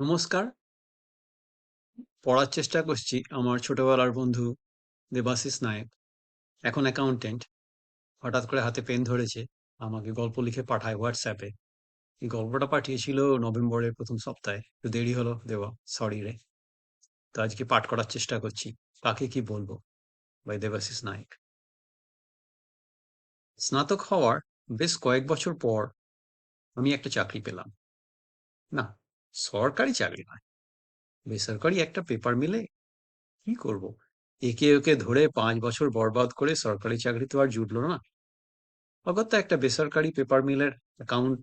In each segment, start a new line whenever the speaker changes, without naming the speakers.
নমস্কার। পড়ার চেষ্টা করছি আমার ছোটবেলার বন্ধু দেবাশিস নায়েক। এখন অ্যাকাউন্টেন্ট। হঠাৎ করে হাতে পেন ধরেছে। আমাকে গল্প লিখে পাঠায় হোয়াটসঅ্যাপে। এই গল্পটা পাঠিয়েছিল নভেম্বরের ১ম সপ্তাহে। একটু দেরি হলো দেওয়া। সরি রে। তো আজকে পাঠ করার চেষ্টা করছি। কাকে কি বলব? বাই দেবাশিস নায়েক। স্নাতক হওয়ার বেশ কয়েক বছর পর আমি একটা চাকরি পেলাম। না, সরকারি চাকরি নয়। বেসরকারি একটা পেপার মিলে কি করব? একে ওকে ধরে পাঁচ বছর বরবাদ করে সরকারি চাকরি তো আর জুটলো না। অগত্যা একটা বেসরকারি পেপার মিলের অ্যাকাউন্ট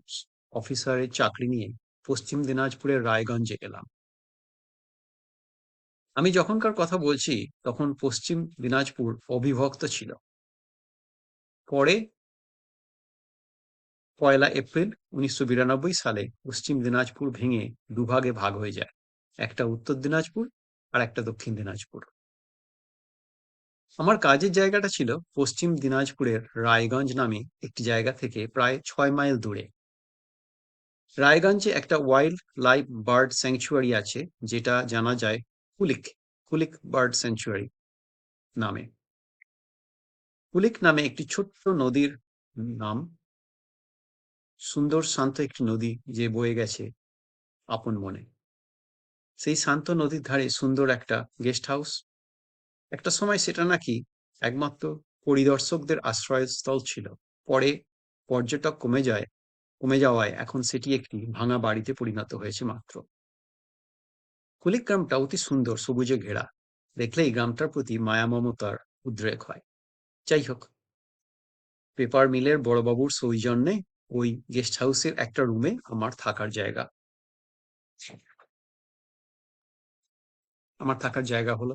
অফিসারের চাকরি নিয়ে পশ্চিম দিনাজপুরের রায়গঞ্জে গেলাম। আমি যখনকার কথা বলছি তখন পশ্চিম দিনাজপুর অবিভক্ত ছিল। পরে পয়লা এপ্রিল উনিশশো বিরানব্বই সালে পশ্চিম দিনাজপুর ভেঙে দুভাগে ভাগ হয়ে যায়। একটা উত্তর দিনাজপুর আর একটা দক্ষিণ দিনাজপুর। আমার কাজের জায়গাটা ছিল পশ্চিম দিনাজপুরের রায়গঞ্জ নামে একটি জায়গা থেকে প্রায় ছয় মাইল দূরে। রায়গঞ্জে একটা ওয়াইল্ড লাইফ বার্ড স্যাংচুয়ারি আছে, যেটা জানা যায় কুলিক কুলিক বার্ড স্যাংচুয়ারি নামে। কুলিক নামে একটি ছোট্ট নদীর নাম সুন্দর শান্ত একটি নদী যে বয়ে গেছে আপন মনে। সেই শান্ত নদীর ধারে সুন্দর একটা গেস্ট হাউস। একটা সময় সেটা নাকি একমাত্র পরিদর্শকদের আশ্রয়স্থল ছিল। পরে পর্যটক কমে যায়, কমে যাওয়ায় এখন সেটি একটি ভাঙা বাড়িতে পরিণত হয়েছে মাত্র। কুলিক গ্রামটা অতি সুন্দর, সবুজে ঘেরা। দেখলেই গ্রামটার প্রতি মায়া মমতার উদ্রেক হয়। যাই হোক, পেপার মিলের বড়বাবুর সৌজন্যে ওই গেস্ট হাউসের একটা রুমে আমার থাকার জায়গা। আমার থাকার জায়গা হলো।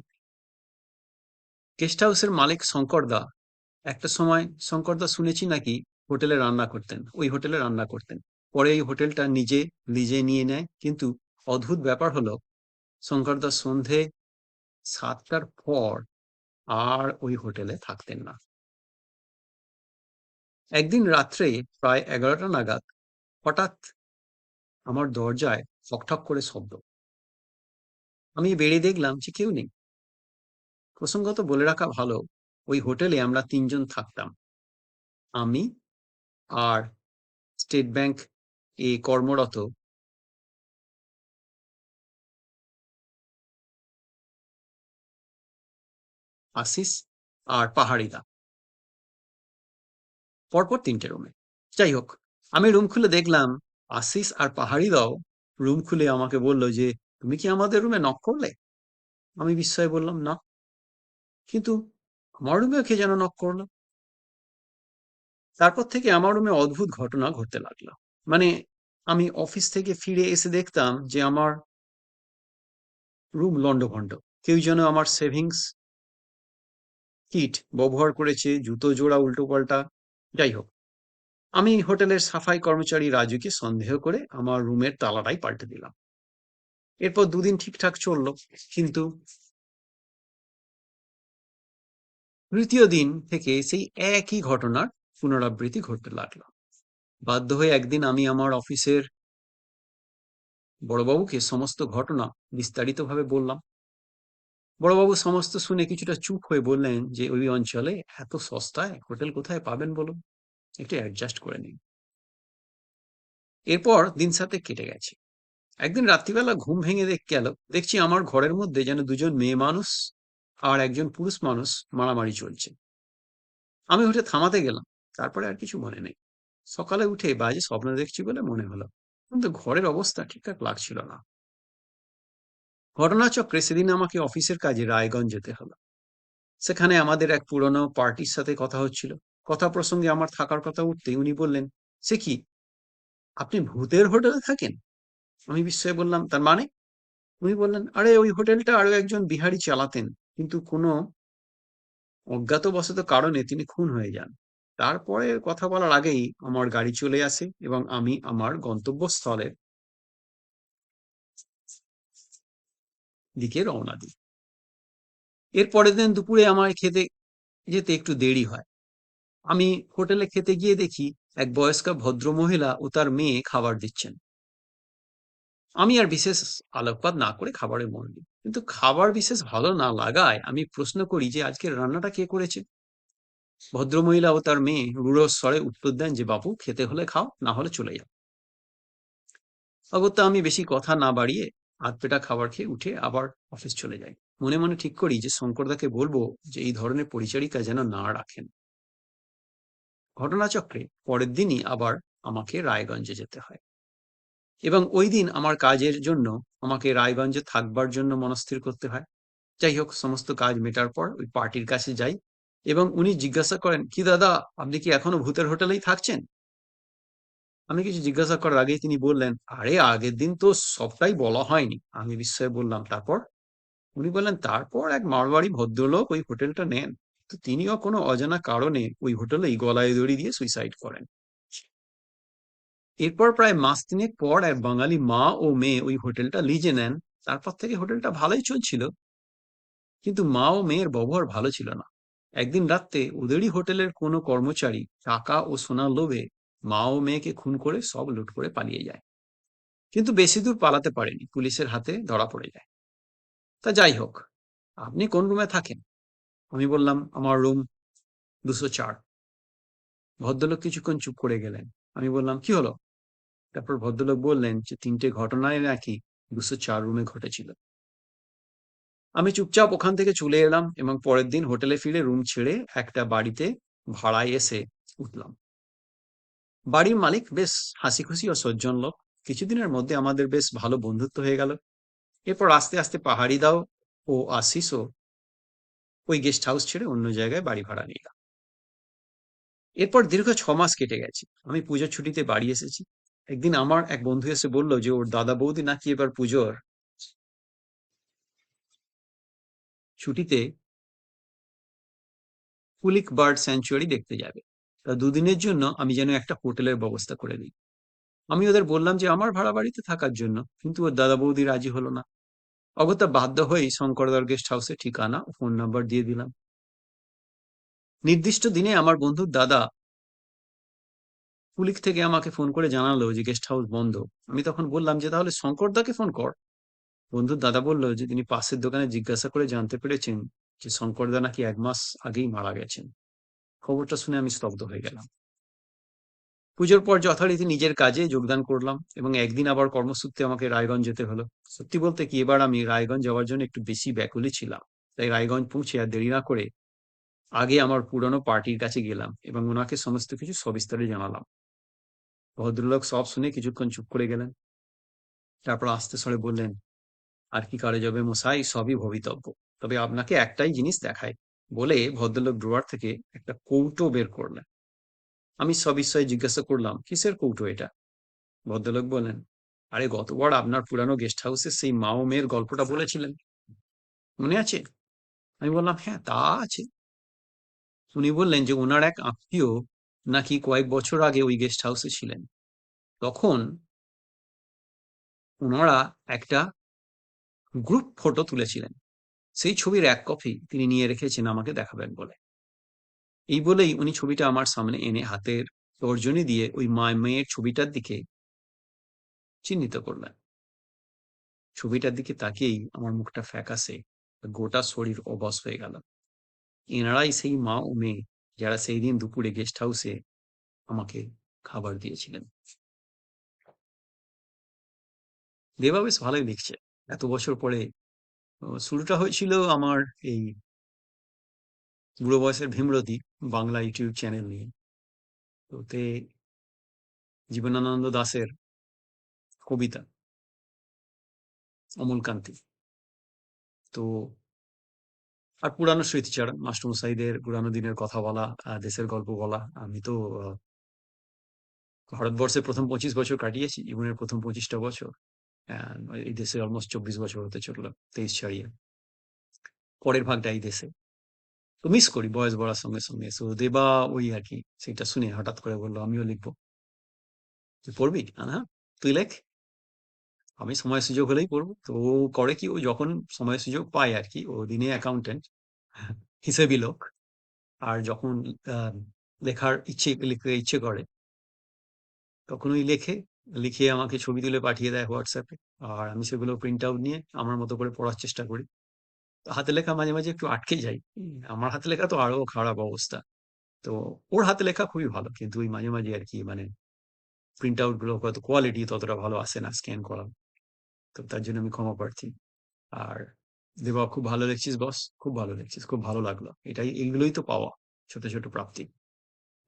গেস্ট হাউসের মালিক শঙ্করদা একটা সময় শঙ্করদা শুনেছি নাকি হোটেলে রান্না করতেন, ওই হোটেলে রান্না করতেন। পরে এই হোটেলটা নিজে নিজে নিয়ে নেয়। কিন্তু অদ্ভুত ব্যাপার হলো শঙ্করদা সন্ধে সাতটার পর আর ওই হোটেলে থাকতেন না। একদিন রাত্রে প্রায় এগারোটা নাগাদ হঠাৎ আমার দরজায় ঠকঠক করে শব্দ। আমি বেরিয়ে দেখলাম যে কেউ নেই। প্রসঙ্গত বলে রাখা ভালো, ওই হোটেলে আমরা তিনজন থাকতাম। আমি আর স্টেট ব্যাংক এ কর্মরত আশিস আর পাহাড়িদা। পরপর তিনটে রুমে যাই হোক আমি রুম খুলে দেখলাম, আশিস আর পাহাড়ি দাও রুম খুলে আমাকে বলল যে, তুমি কি আমাদের রুমে নক করলে? আমি বিস্ময়ে বললাম, না। কিন্তু আমার রুমে কে যেন নক করল? তারপর থেকে আমার রুমে অদ্ভুত ঘটনা ঘটতে লাগল। মানে আমি অফিস থেকে ফিরে এসে দেখতাম যে, আমার রুম লন্ডভন্ড কেউ যেন আমার সেভিংস কিট ব্যবহার করেছে, জুতো জোড়া উল্টো পাল্টা যাই হোক আমি হোটেলের সাফাই কর্মচারী রাজুকে সন্দেহ করে আমার রুমের তালাটাই পাল্টে দিলাম। এরপর দুদিন ঠিকঠাক চলল, কিন্তু তৃতীয় দিন থেকে সেই একই ঘটনার পুনরাবৃত্তি ঘটতে লাগল। বাধ্য হয়ে একদিন আমি আমার অফিসের বড়বাবুকে সমস্ত ঘটনা বিস্তারিতভাবে বললাম। বড়বাবু সমস্ত শুনে কিছুটা চুপ হয়ে বললেন যে, ওই অঞ্চলে এত সস্তায় হোটেল কোথায় পাবেন বলুন? একটু অ্যাডজাস্ট করে নিন। এরপর দিন সাথে কেটে গেছে। একদিন রাত্রিবেলা ঘুম ভেঙে দেখ, গেল। দেখছি আমার ঘরের মধ্যে যেন দুজন মেয়ে মানুষ আর একজন পুরুষ মানুষ মারামারি চলছে। আমি উঠে থামাতে গেলাম। তারপরে আর কিছু মনে নেই। সকালে উঠে বাজে স্বপ্ন দেখছি বলে মনে হলো। কিন্তু ঘরের অবস্থা ঠিকঠাক লাগছিল না। ঘটনাচক্রে সেদিন আমাকে অফিসের কাজে রায়গঞ্জ যেতে হলো। সেখানে আমাদের এক পুরনো পার্টির সাথে কথা হচ্ছিল। কথা প্রসঙ্গে আমার থাকার কথা উঠতেই উনি বললেন, সে কি? আপনি ভূতের হোটেলে থাকেন? আমি বিস্ময়ে বললাম, তার মানে? উনি বললেন, আরে, ওই হোটেলটা আরও একজন বিহারি চালাতেন, কিন্তু কোনো অজ্ঞাতবশত কারণে তিনি খুন হয়ে যান। তারপরে কথা বলার আগেই আমার গাড়ি চলে আসে এবং আমি আমার গন্তব্যস্থলে দিকে রওনা দিই। এর পরের দিন দুপুরে আমার খেতে যেতে একটু দেরি হয়। আমি হোটেলে খেতে গিয়ে দেখি এক বয়স্কা ভদ্র মহিলা ও তার মেয়ে খাবার দিচ্ছেন। আমি আর বিশেষ আলোকপাত না করে খাবারে মন দিই। কিন্তু খাবার বিশেষ ভালো না লাগায় আমি প্রশ্ন করি যে আজকের রান্নাটা কে করেছে? ভদ্রমহিলা ও তার মেয়ে রূঢ় স্বরে উত্তর দেন যে বাবু খেতে হলে খাও, না হলে চলে যাও। অগত্যা আমি বেশি কথা না বাড়িয়ে হাত পেটা খাবার খেয়ে উঠে আবার অফিস চলে যাই মনে মনে ঠিক করি যে শঙ্করদাকে বলব যে এই ধরনের পরিচারিকা যেন না রাখেন। ঘটনাচক্রে পরের দিনই আবার আমাকে রায়গঞ্জে যেতে হয়। এবং ওই দিন আমার কাজের জন্য আমাকে রায়গঞ্জে থাকবার জন্য মনস্থির করতে হয়। যাই হোক, সমস্ত কাজ মেটার পর ওই পার্টির কাছে যাই এবং উনি জিজ্ঞাসা করেন, কি দাদা, আপনি কি এখনও ভূতের হোটেলেই থাকছেন? আমি কিছু জিজ্ঞাসা করার আগেই তিনি বললেন, আরে, আগের দিন তো সবটাই বলা হয়নি। আমি বিস্ময়ে বললাম, তারপর? উনি বললেন, তারপর এক মারবাড়ি ভদ্রলোক ওই হোটেলটা নেন। তো তিনিও কোনো অজানা কারণে ওই হোটেলেই গলায় দড়ি দিয়ে সুইসাইড করেন। এরপর প্রায় মাস তিনেক পর এক বাঙালি মা ও মেয়ে ওই হোটেলটা লিজে নেন। তারপর থেকে হোটেলটা ভালোই চলছিল। কিন্তু মা ও মেয়ের ব্যবহার ভালো ছিল না। একদিন রাত্রে ওদেরই হোটেলের কোনো কর্মচারী টাকা ও সোনার লোভে মা ও মেয়েকে খুন করে সব লুট করে পালিয়ে যায়। কিন্তু বেশি দূর পালাতে পারেনি, পুলিশের হাতে ধরা পড়ে যায়। তা যাই হোক, আপনি কোন রুমে থাকেন? আমি বললাম, আমার রুম দুশো চার। ভদ্রলোক কিছুক্ষণ চুপ করে গেলেন। আমি বললাম, কি হলো? তারপর ভদ্রলোক বললেন যে, তিনটে ঘটনায় নাকি দুশো চার রুমে ঘটেছিল। আমি চুপচাপ ওখান থেকে চলে এলাম এবং পরের দিন হোটেলে ফিরে রুম ছেড়ে একটা বাড়িতে ভাড়ায় এসে উঠলাম। বাড়ির মালিক বেশ হাসি খুশি ও সজ্জন লোক। কিছুদিনের মধ্যে আমাদের বেশ ভালো বন্ধুত্ব হয়ে গেল। এরপর আস্তে আস্তে পাহাড়ি দাও ও আশিসও ওই গেস্ট হাউস ছেড়ে অন্য জায়গায় বাড়ি ভাড়া নিলাম। এরপর দীর্ঘ ছ মাস কেটে গেছে। আমি পুজোর ছুটিতে বাড়ি এসেছি। একদিন আমার এক বন্ধু এসে বলল যে, ওর দাদা বৌদি নাকি এবার পুজোর ছুটিতে কুলিক বার্ড স্যাঞ্চুয়ারি দেখতে যাবে। দুদিনের জন্য আমি যেন একটা হোটেলের ব্যবস্থা করে দিই আমি ওদের বললাম যে, আমার ভাড়া বাড়িতে থাকার জন্য। কিন্তু ওর দাদা বৌদি রাজি হলো না। অগত্যা বাধ্য হয়েই শঙ্করদার গেস্ট হাউসে ঠিকানা ফোন নাম্বার দিয়ে দিলাম। নির্দিষ্ট দিনে আমার বন্ধুর দাদা পুলিশ থেকে আমাকে ফোন করে জানালো যে, গেস্ট হাউস বন্ধ। আমি তখন বললাম যে, তাহলে শঙ্করদাকে ফোন কর। বন্ধুর দাদা বলল যে, তিনি পাশের দোকানে জিজ্ঞাসা করে জানতে পেরেছেন যে শঙ্করদা নাকি এক মাস আগেই মারা গেছেন। খবরটা শুনে আমি স্তব্ধ হয়ে গেলাম। পুজোর পর যথারীতি নিজের কাজে যোগদান করলাম এবং একদিন আবার কর্মসূত্রে আমাকে রায়গঞ্জ যেতে হলো। সত্যি বলতে কি, এবার আমি রায়গঞ্জ যাওয়ার জন্য একটু বেশি ব্যাকুলই ছিলাম। তাই রায়গঞ্জ পৌঁছে আর দেরি না করে আগে আমার পুরনো পার্টির কাছে গেলাম এবং ওনাকে সমস্ত কিছু সবিস্তারে জানালাম। ভদ্রলোক সব শুনে কিছুক্ষণ চুপ করে গেলেন। তারপর আস্তে স্বরে বললেন, আর কি কারে যাবে মশাই, সবই ভবিতব্য। তবে আপনাকে একটাই জিনিস দেখায়। বলে ভদ্রলোক ড্রোয়ার থেকে একটা কৌটো বের করলেন। আমি সবিস্ময়ে জিজ্ঞাসা করলাম, কিসের কৌটো এটা? ভদ্রলোক বললেন, আরে, গতবার আপনার পুরানো গেস্ট হাউসে সেই মা ও মেয়ের গল্পটা বলেছিলেন। মনে আছে? আমি বললাম হ্যাঁ তা আছে। উনি বললেন যে, ওনার এক আত্মীয় নাকি কয়েক বছর আগে ওই গেস্ট হাউসে ছিলেন। তখন ওনারা একটা গ্রুপ ফটো তুলেছিলেন। সেই ছবির এক কপি তিনি নিয়ে রেখেছেন আমাকে দেখাবেন বলে। এই বলেই উনি ছবিটা আমার সামনে এনে হাতের তর্জনী দিয়ে ওই মা মেয়ের ছবিটার দিকে চিহ্নিত করলেন। ছবিটার দিকে তাকিয়েই আমার মুখটা ফ্যাকাসে, গোটা শরীর অবশ হয়ে গেল। এনারাই সেই মা ও মেয়ে যারা সেই দিন দুপুরে গেস্ট হাউসে আমাকে খাবার দিয়েছিলেন। দেবা বেশ ভালোই লিখছে। এত বছর পরে শুরুটা হয়েছিল আমার এই বুড়ো বয়সের ভীমরতি বাংলা ইউটিউব চ্যানেল নিয়ে। ওতে জীবনানন্দ দাসের কবিতা, অমলকান্তি। তো আর পুরানো স্মৃতিচারণ মাস্টারমশাইদের পুরানো দিনের কথা বলা দেশের গল্প বলা, আমি তো ভারতবর্ষে প্রথম পঁচিশ বছর কাটিয়েছি, জীবনের প্রথম পঁচিশটা বছর। এই দেশে অলমোস্ট চব্বিশ বছর হতে চলল, তেইশ ছাড়িয়ে। পরের ভাগটা এই দেশে। তো মিস করি, বয়স বাড়ার সঙ্গে সঙ্গে। সো দেবা ওই আর কি সেটা শুনে হঠাৎ করে বলল, আমিও লিখব। তুই পড়বি? হ্যাঁ তুই লেখ। আমি সময় সুযোগ হলেই পড়ব। তো ও করে কি, ও যখন সময় সুযোগ পায় আর কি, ও দিনে অ্যাকাউন্টেন্ট হিসেবি লোক। আর যখন লেখার ইচ্ছে, লিখতে ইচ্ছে করে, তখন ওই লেখে। লিখে আমাকে ছবি তুলে পাঠিয়ে দেয় হোয়াটসঅ্যাপে আর আমি সেগুলো প্রিন্ট আউট নিয়ে আমার মতো করে পড়ার চেষ্টা করি। হাতে লেখা মাঝে মাঝে একটু আটকে যাই। আমার হাতে লেখা তো আরও খারাপ অবস্থা। তো ওর হাতে লেখা খুবই ভালো, কিন্তু ওই মাঝে মাঝে আর কি মানে প্রিন্ট আউটগুলো হয়তো কোয়ালিটি ততটা ভালো আসে না স্ক্যান করা তো তার জন্য আমি ক্ষমা প্রার্থী। আর দেবা, খুব ভালো লিখছিস বস খুব ভালো লিখছিস, খুব ভালো লাগল। এটাই, এগুলোই তো পাওয়া ছোট ছোট প্রাপ্তি।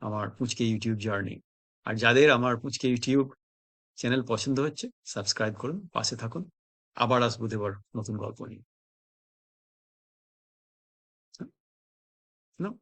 আমার পুচকে ইউটিউব জার্নি আর যাদের আমার পুচকে ইউটিউব চ্যানেল পছন্দ হচ্ছে সাবস্ক্রাইব করুন পাশে থাকুন। আবার আসব দেবার নতুন গল্প নিয়ে। না?